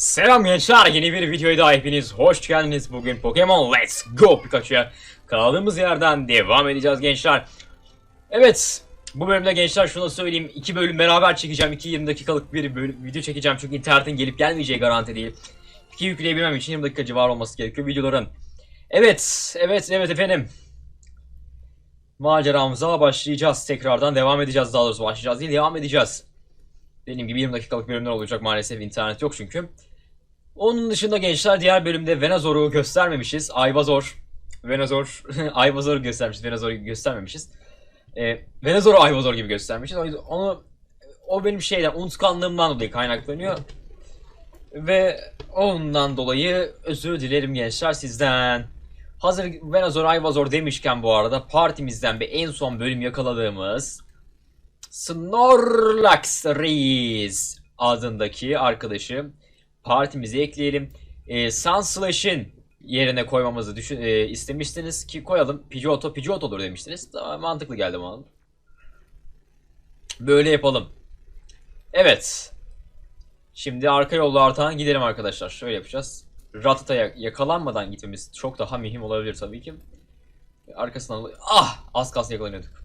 Selam gençler yeni bir videoya daha hepiniz hoş geldiniz. Bugün Pokemon Let's Go Pikachu'ya kaldığımız yerden devam edeceğiz gençler. Evet bu bölümde gençler şunu söyleyeyim. iki bölüm beraber çekeceğim. 2 dakikalık bir bölüm, video çekeceğim. Çünkü internetin gelip gelmeyeceği garanti değil. İki yükleyebilmem için 20 dakika civarı olması gerekiyor videoların. Evet, evet, evet efendim. Maceramıza başlayacağız. Tekrardan devam edeceğiz daha doğrusu. Başlayacağız değil, devam edeceğiz. Dediğim gibi 20 dakikalık bölümler olacak maalesef internet yok çünkü. Onun dışında gençler diğer bölümde Venazor'u göstermemişiz. Ayvazor, Venazor, Ayvazor'u göstermişiz. Venazor'u göstermemişiz. Ee, Venazor'u Ayvazor gibi göstermişiz. O yüzden onu o benim şeyden unutkanlığımdan dolayı kaynaklanıyor. Ve ondan dolayı özür dilerim gençler sizden. Hazır Venazor Ayvazor demişken bu arada partimizden bir en son bölüm yakaladığımız Snorlax Reis adındaki arkadaşı partimize ekleyelim. E, Sunslash'ın yerine koymamızı düşün, e, istemiştiniz ki koyalım. Pidgeotto Pidgeotto olur demiştiniz. Daha mantıklı geldi bana. Böyle yapalım. Evet. Şimdi arka yollardan gidelim arkadaşlar. Şöyle yapacağız. Ratata'ya yakalanmadan gitmemiz çok daha mühim olabilir tabii ki. Arkasından ah az kalsın yakalanıyorduk.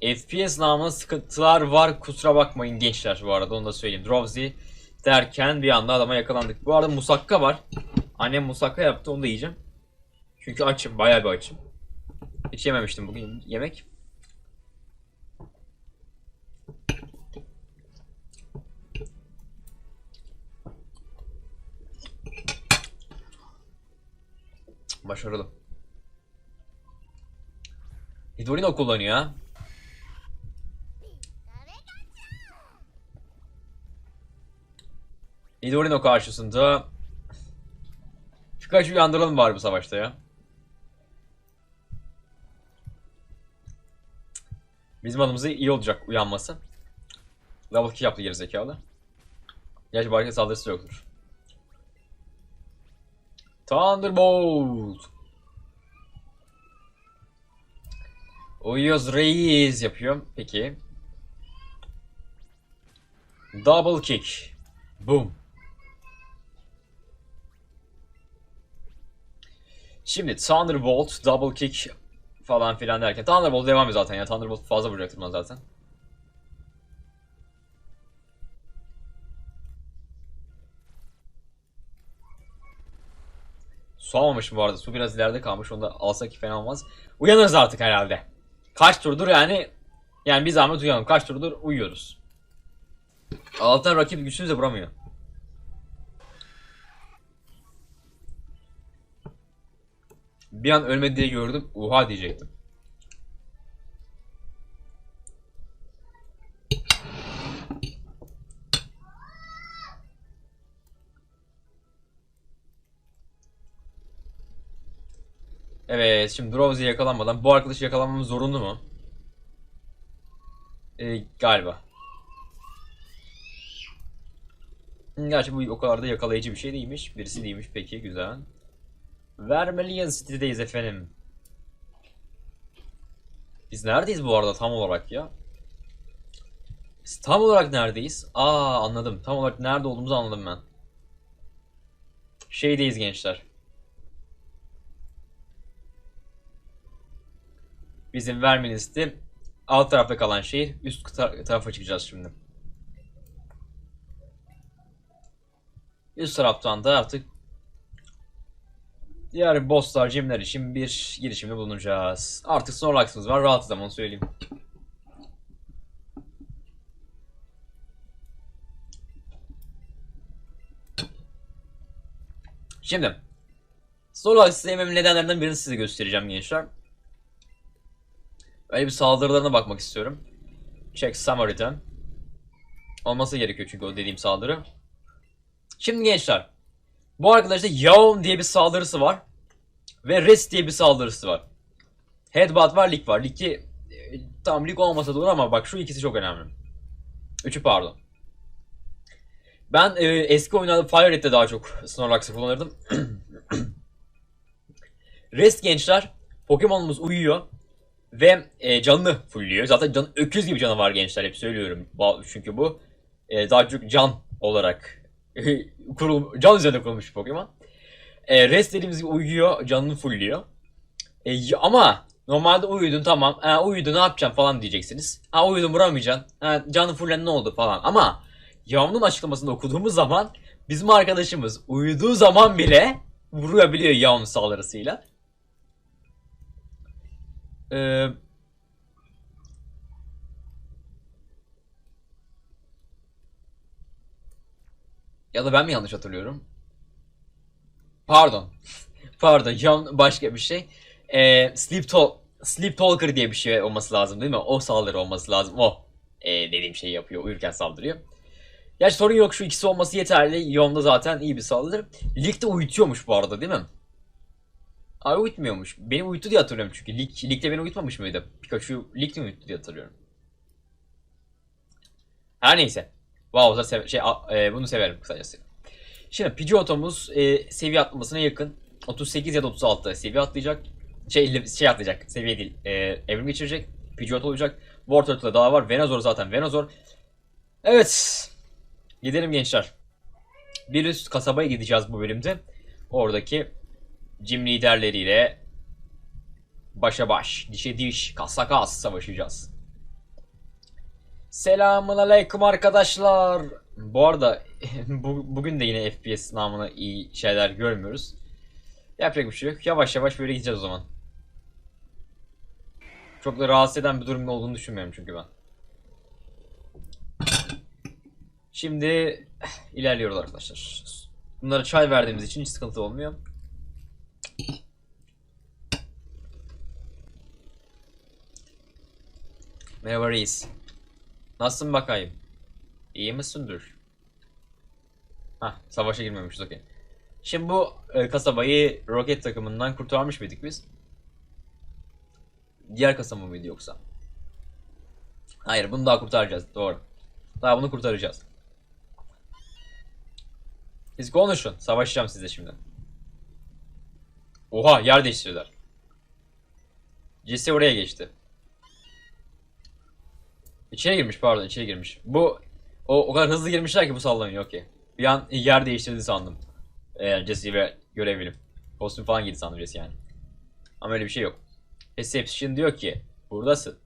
FPS namına sıkıntılar var kusura bakmayın gençler bu arada onu da söyleyeyim. Drowsy derken bir anda adama yakalandık. Bu arada musakka var. Annem musakka yaptı onu da yiyeceğim. Çünkü açım bayağı bir açım. Hiç yememiştim bugün yemek. Başarılı. Hidorino kullanıyor ha. Nidorino karşısında Pikachu'yu uyandıralım bari bu savaşta ya. Bizim adımıza iyi olacak uyanması. Level 2 yaptı gerizekalı. Gerçi başka saldırısı yoktur. Thunderbolt. Uyuyoruz reis yapıyor. Peki. Double kick. Boom. Şimdi Thunderbolt, Double Kick falan filan derken Thunderbolt devam ediyor zaten ya. Thunderbolt fazla vuracaktım ben zaten. Su almamışım bu arada. Su biraz ileride kalmış. Onu da alsak fena olmaz. Uyanırız artık herhalde. Kaç turdur yani? Yani bir zahmet uyanalım. Kaç turdur uyuyoruz. Allah'tan rakip güçsüz de vuramıyor. Bir an ölmedi diye gördüm. Oha diyecektim. Evet, şimdi Drowsy yakalanmadan bu arkadaşı yakalamamız zorunlu mu? Ee, galiba. Gerçi bu o kadar da yakalayıcı bir şey değilmiş. Birisi değilmiş peki güzel. Vermilion City'deyiz efendim. Biz neredeyiz bu arada tam olarak ya? Biz tam olarak neredeyiz? Aa anladım. Tam olarak nerede olduğumuzu anladım ben. Şeydeyiz gençler. Bizim Vermilion City alt tarafta kalan şehir. Üst ta- tarafa çıkacağız şimdi. Üst taraftan da artık diğer bosslar, cimler için bir girişimde bulunacağız. Artık Snorlax'ımız var. Rahatız ama onu söyleyeyim. Şimdi Snorlax'ı sevmemin nedenlerinden birini size göstereceğim gençler. Öyle bir saldırılarına bakmak istiyorum. Check summary'den. Olması gerekiyor çünkü o dediğim saldırı. Şimdi gençler. Bu arkadaşta Yawn diye bir saldırısı var. Ve Rest diye bir saldırısı var. Headbutt var, Lig var. Lig'i e, tam Lig olmasa da olur ama bak şu ikisi çok önemli. Üçü pardon. Ben e, eski oyunlarda Fire daha çok Snorlax'ı kullanırdım. Rest gençler. Pokemon'umuz uyuyor. Ve e, canını fullüyor. Zaten can, öküz gibi canı var gençler hep söylüyorum. Çünkü bu e, daha çok can olarak kurul can üzerine kurulmuş Pokemon. E, rest dediğimiz uyuyor, canını fullüyor. E, ama normalde uyudun tamam. Ha, uyudu ne yapacağım falan diyeceksiniz. Ha uyudun vuramayacaksın. Ha, canı fullen ne oldu falan. Ama Yavru'nun açıklamasında okuduğumuz zaman bizim arkadaşımız uyuduğu zaman bile vurabiliyor Yavru'nun saldırısıyla. Ee, ya da ben mi yanlış hatırlıyorum? Pardon. Pardon. Yan başka bir şey. Ee, Sleep, Talk, Sleep Talker diye bir şey olması lazım değil mi? O saldırı olması lazım. O ee, dediğim şeyi yapıyor. Uyurken saldırıyor. Gerçi sorun yok şu ikisi olması yeterli. Yonda zaten iyi bir saldırı. Ligde uyutuyormuş bu arada değil mi? Ay uyutmuyormuş. Beni uyuttu diye hatırlıyorum çünkü. Lig, ligde beni uyutmamış mıydı? Pikachu ligde mi uyuttu diye hatırlıyorum. Her neyse. Sev şey, e, bunu severim kısacası. Şimdi Pidgeot'umuz e, seviye atlamasına yakın. 38 ya da 36 seviye atlayacak. Şey, şey atlayacak. Seviye değil. E, evrim geçirecek. Pidgeot olacak. Wartortle daha var. Venusaur zaten Venusaur. Evet. Gidelim gençler. Bir üst kasabaya gideceğiz bu bölümde. Oradaki Jim liderleriyle başa baş, dişe diş, kasa kas savaşacağız. Selamun aleyküm arkadaşlar. Bu arada bu, bugün de yine FPS namına iyi şeyler görmüyoruz. Yapacak bir şey yok. Yavaş yavaş böyle gideceğiz o zaman. Çok da rahatsız eden bir durum olduğunu düşünmüyorum çünkü ben. Şimdi ilerliyoruz arkadaşlar. Bunlara çay verdiğimiz için hiç sıkıntı olmuyor. Merhaba reis. Nasılsın bakayım? İyi misindir? Hah, savaşa girmemişiz okey. Şimdi bu e, kasabayı roket takımından kurtarmış mıydık biz? Diğer kasaba mıydı yoksa? Hayır, bunu daha kurtaracağız. Doğru. Daha bunu kurtaracağız. Siz konuşun. Savaşacağım size şimdi. Oha, yer değiştirdiler. Jesse oraya geçti. İçeri girmiş pardon içeri girmiş. Bu o, o kadar hızlı girmişler ki bu sallanıyor okey. Bir an yer değiştirdi sandım. Eğer Jesse ve görevlim. Kostüm falan giydi sandım Jesse yani. Ama öyle bir şey yok. Reception diyor ki buradasın.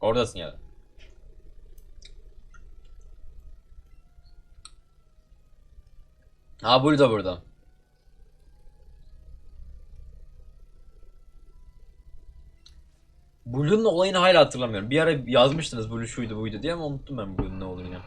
Oradasın ya da. Ha burada burada. Blue'nun olayını hala hatırlamıyorum. Bir ara yazmıştınız Blue şuydu buydu diye ama unuttum ben Blue'nun ne olduğunu.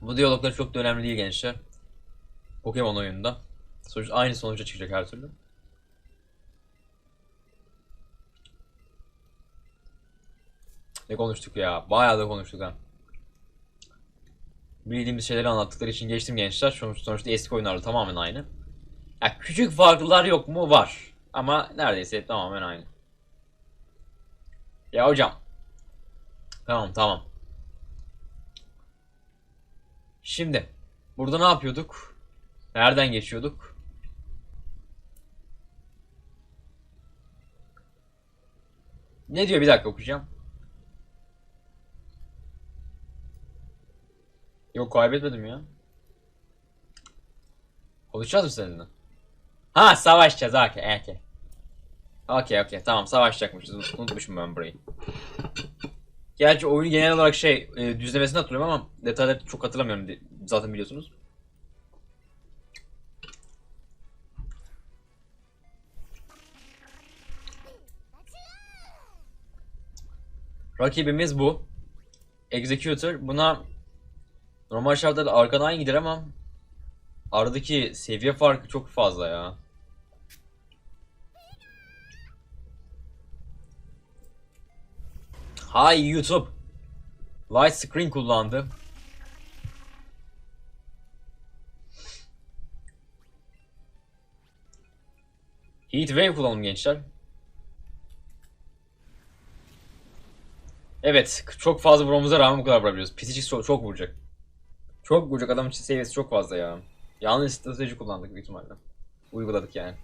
Bu diyaloglar çok da önemli değil gençler. Pokemon oyununda. Sonuç aynı sonuca çıkacak her türlü. Ne konuştuk ya? Bayağı da konuştuk ha. Bildiğimiz şeyleri anlattıkları için geçtim gençler. Sonuç, sonuçta eski oyunlarla tamamen aynı. Ya küçük farklılar yok mu? Var. Ama neredeyse tamamen aynı. Ya hocam. Tamam tamam. Şimdi. Burada ne yapıyorduk? Nereden geçiyorduk? Ne diyor bir dakika okuyacağım. Yok kaybetmedim ya. Konuşacağız mı seninle? Ha savaşacağız okey okey. Okey okey tamam savaşacakmışız unutmuşum ben burayı. Gerçi oyunu genel olarak şey e, düzlemesini hatırlıyorum ama detayları çok hatırlamıyorum zaten biliyorsunuz. Rakibimiz bu. Executor. Buna normal şartlarda arkadan gider ama aradaki seviye farkı çok fazla ya. Hay YouTube. Light screen kullandı. Heat Wave kullanalım gençler. Evet, çok fazla vurmamıza rağmen bu kadar vurabiliyoruz. Pisicik çok vuracak. Çok vuracak adamın seviyesi çok fazla ya. Yanlış strateji kullandık büyük ihtimalle. Uyguladık yani.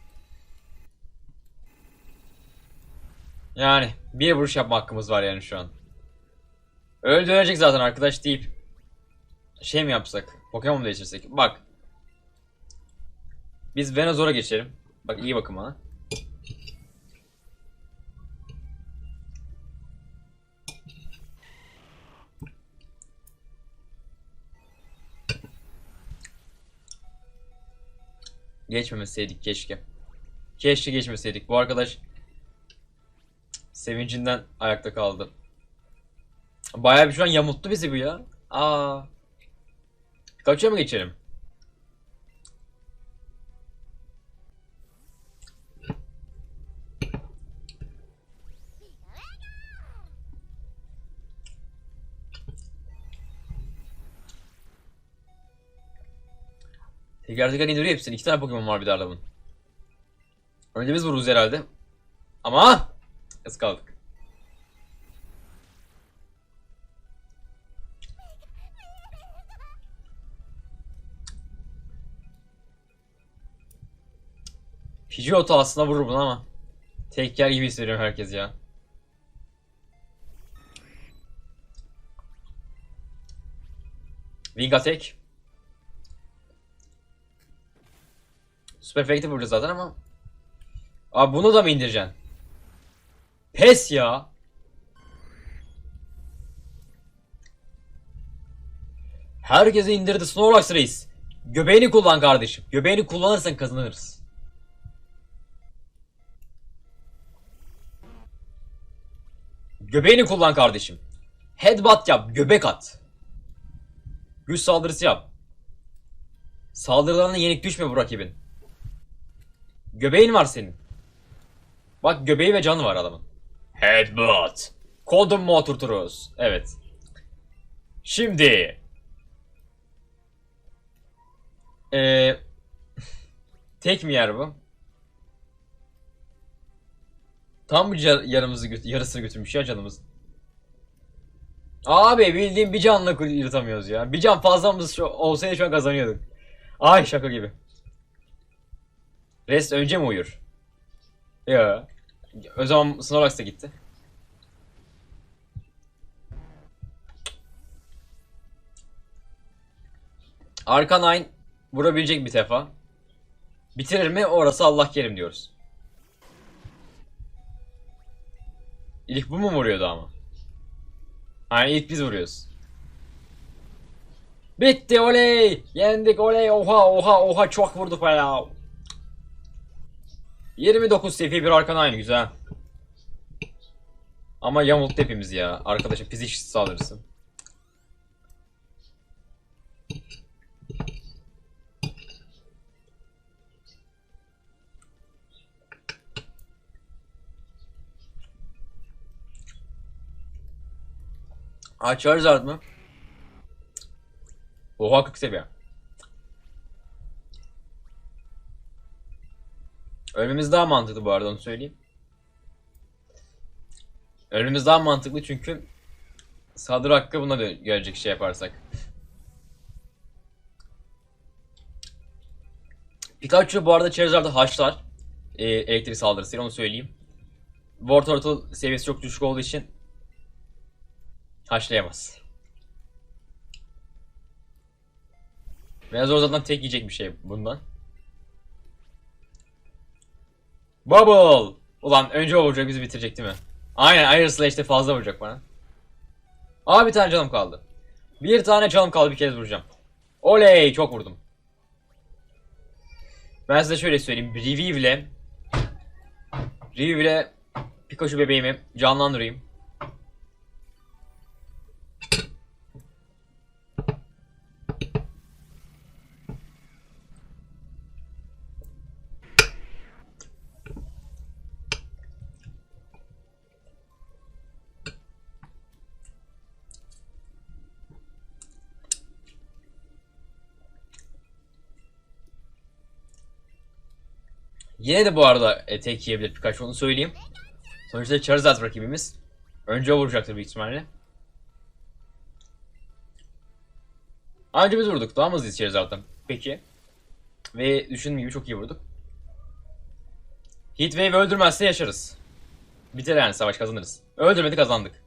Yani bir vuruş yapma hakkımız var yani şu an. Öldü ölecek zaten arkadaş deyip şey mi yapsak? Pokemon değiştirsek? Bak. Biz Venazor'a geçelim. Bak iyi bakın bana. Geçmemeseydik keşke. Keşke geçmeseydik. Bu arkadaş sevincinden ayakta kaldı. Bayağı bir şu an yamulttu bizi bu ya. Aa. Kaçıyor mu geçelim? Teker teker indiriyor hepsini. İki tane Pokemon var bir de adamın. Önce biz vururuz herhalde. Ama ıskaldık. Pidgeotto aslında vurur bunu ama. Tek gibi hissediyorum herkes ya. Wing Attack. Super Effective vurdu zaten ama. Abi bunu da mı indireceksin? Pes ya. Herkesi indirdi Snorlax reis. Göbeğini kullan kardeşim. Göbeğini kullanırsan kazanırız. Göbeğini kullan kardeşim. Headbutt yap, göbek at. Güç saldırısı yap. Saldırılarına yenik düşme bu rakibin. Göbeğin var senin. Bak göbeği ve canı var adamın. Headbutt. Kodum mu oturturuz? Evet. Şimdi. Ee, tek mi yer bu? Tam yarımızı gö- yarısını götürmüş ya canımız. Abi bildiğin bir canla yırtamıyoruz ya. Bir can fazlamız olsaydı şu an kazanıyorduk. Ay şaka gibi. Rest önce mi uyur? Ya. O zaman Snorlax da gitti. Arcanine vurabilecek bir defa. Bitirir mi? Orası Allah kerim diyoruz. İlk bu mu vuruyordu ama? Aynen ilk biz vuruyoruz. Bitti oley! Yendik oley! Oha oha oha çok vurduk be ya. 29 seviye bir arkan aynı güzel. Ama yamulttu hepimiz ya. Arkadaşım fizik saldırısı. Aa Charizard mı? Oha 40 seviye. Ölmemiz daha mantıklı bu arada onu söyleyeyim. Ölmemiz daha mantıklı çünkü saldırı hakkı buna gelecek şey yaparsak. Pikachu bu arada Charizard'ı haşlar. Ee, elektrik saldırısıyla onu söyleyeyim. War Turtle seviyesi çok düşük olduğu için haşlayamaz. Veya zaten tek yiyecek bir şey bundan. Bubble! Ulan önce o vuracak bizi bitirecek değil mi? Aynen Iron Slash'te fazla vuracak bana. Aa bir tane canım kaldı. Bir tane canım kaldı bir kez vuracağım. Oley çok vurdum. Ben size şöyle söyleyeyim. Revive ile Revive ile Pikachu bebeğimi canlandırayım. Yine de bu arada e, tek yiyebilir Pikachu onu söyleyeyim. Sonuçta Charizard rakibimiz. Önce o vuracaktır büyük ihtimalle. Anca biz vurduk. Daha mı hızlıyız Charizard'dan? Peki. Ve düşündüğüm gibi çok iyi vurduk. Heatwave öldürmezse yaşarız. Biter yani savaş kazanırız. Öldürmedi kazandık.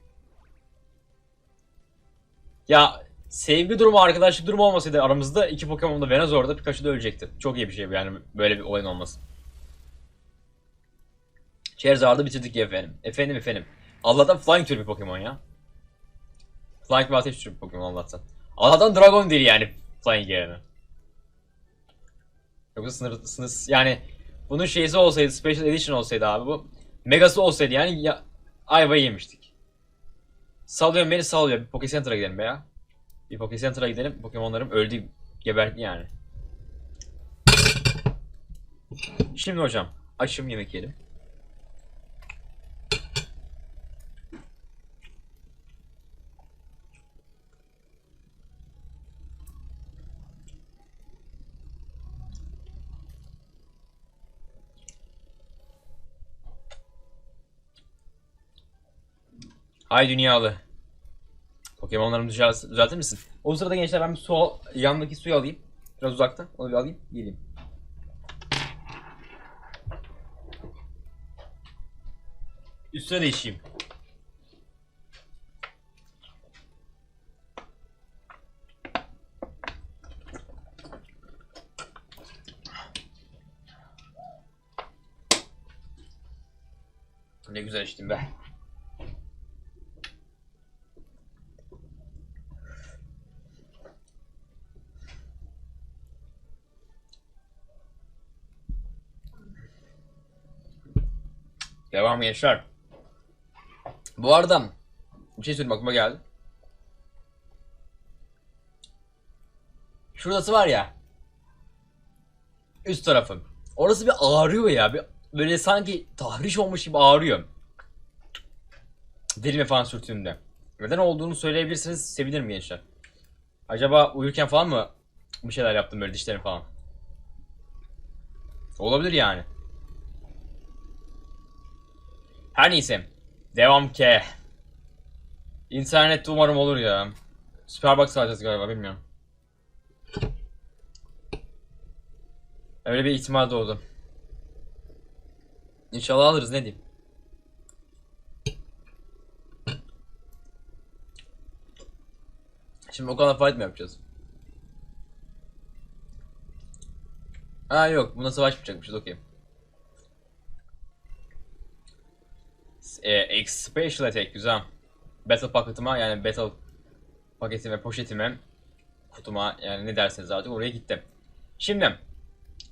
Ya sevgi durumu, arkadaşlık durumu olmasaydı aramızda iki Pokemon da Venazor'da Pikachu da ölecekti. Çok iyi bir şey yani böyle bir olayın olması. Charizard'ı bitirdik efendim. Efendim efendim. Allah'tan Flying tür bir Pokemon ya. Flying ve ateş tür bir Pokemon Allah'tan. Allah'tan Dragon değil yani Flying yerine. Yoksa sınır, sınır yani bunun şeysi olsaydı, Special Edition olsaydı abi bu. Megası olsaydı yani ya, ayvayı yemiştik. Sallıyorum beni sallıyor. Bir Poké Center'a gidelim be ya. Bir Poké Center'a gidelim. Pokemon'larım öldü. Geberdi yani. Şimdi hocam. Açım yemek yiyelim. Hay dünyalı. Pokemon'larımı düzelt- düzeltir misin? O sırada gençler ben bir su yanındaki suyu alayım. Biraz uzaktan. Onu bir alayım. Geleyim. Üstüne değişeyim. Ne güzel içtim be. Devam gençler. Bu arada bir şey söyleyeyim aklıma geldi. Şurası var ya. Üst tarafı. Orası bir ağrıyor ya. Bir, böyle sanki tahriş olmuş gibi ağrıyor. Dilime falan sürtüğümde. Neden olduğunu söyleyebilirsiniz sevinirim gençler. Acaba uyurken falan mı bir şeyler yaptım böyle dişlerim falan? Olabilir yani. Her neyse. Devam ki. İnternette umarım olur ya. Superbox alacağız galiba bilmiyorum. Öyle bir ihtimal doğdu. İnşallah alırız ne diyeyim. Şimdi o kadar fight mi yapacağız? Ha yok buna savaşmayacakmışız okey. E, Special Attack güzel. Battle Pocket'ıma yani Battle paketime, poşetime, kutuma yani ne derseniz artık oraya gittim. Şimdi